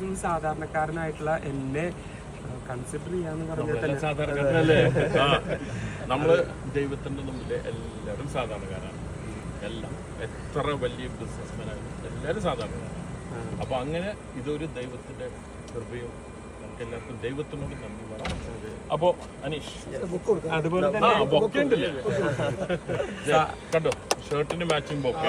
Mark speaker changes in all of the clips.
Speaker 1: അത്യാവശ്യം സാധാരണക്കാരനായിട്ടുള്ള എന്നെ കൺസിഡർ ചെയ്യാന്ന് പറഞ്ഞാൽ
Speaker 2: നമ്മൾ ദൈവത്തിന്റെ മുമ്പിൽ എല്ലാവരും സാധാരണക്കാരാണ്. എല്ലാം. എത്ര വലിയ ബിസിനസ്മാനായാലും എല്ലാവരും സാധാരണക്കാരാണ്. അപ്പൊ അങ്ങനെ ഇതൊരു ദൈവത്തിന്റെ കൃപയും നമുക്ക് എല്ലാവർക്കും ദൈവത്തിനോട് നന്ദി പറയാം അപ്പോ അനീഷ്.
Speaker 1: അതുപോലെ
Speaker 2: ആ
Speaker 1: തന്നെ
Speaker 2: ബൊക്കെ ഉണ്ടല്ലേ? കണ്ടോ? ഷർട്ടിന് മാച്ചിങ് ബൊക്കെ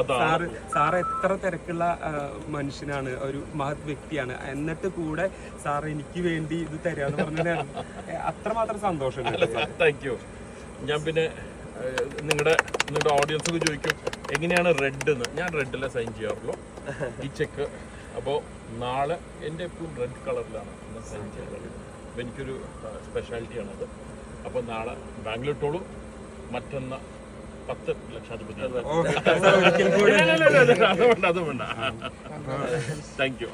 Speaker 2: അതാണ്.
Speaker 1: സാറ് സാറ് എത്ര തിരക്കുള്ള മനുഷ്യനാണ് ഒരു മഹത് വ്യക്തിയാണ്. എന്നിട്ട് കൂടെ സാർ എനിക്ക് വേണ്ടി ഇത് തരാന്ന് പറഞ്ഞാൽ അത്രമാത്രം സന്തോഷം
Speaker 2: താങ്ക് യു ഞാൻ പിന്നെ നിങ്ങളുടെ നിങ്ങളുടെ ഓഡിയൻസ് ഒക്കെ ചോദിക്കും എങ്ങനെയാണ് റെഡ് എന്ന് ഞാൻ റെഡിലെ സൈൻ ചെയ്യാറുള്ളൂ. ഈ ചെക്ക് അപ്പോൾ നാളെ എന്റെ എപ്പോഴും റെഡ് കളറിലാണ് ഞാൻ സൈൻ ചെയ്യാറുള്ളത്. അപ്പോൾ എനിക്കൊരു സ്പെഷ്യാലിറ്റിയാണത് അപ്പോൾ നാളെ ബാംഗ്ലൂർ ടോളും മറ്റന്ന പത്ത് ലക്ഷാധിപതി അത് വേണ്ട അത് വേണ്ട താങ്ക് യു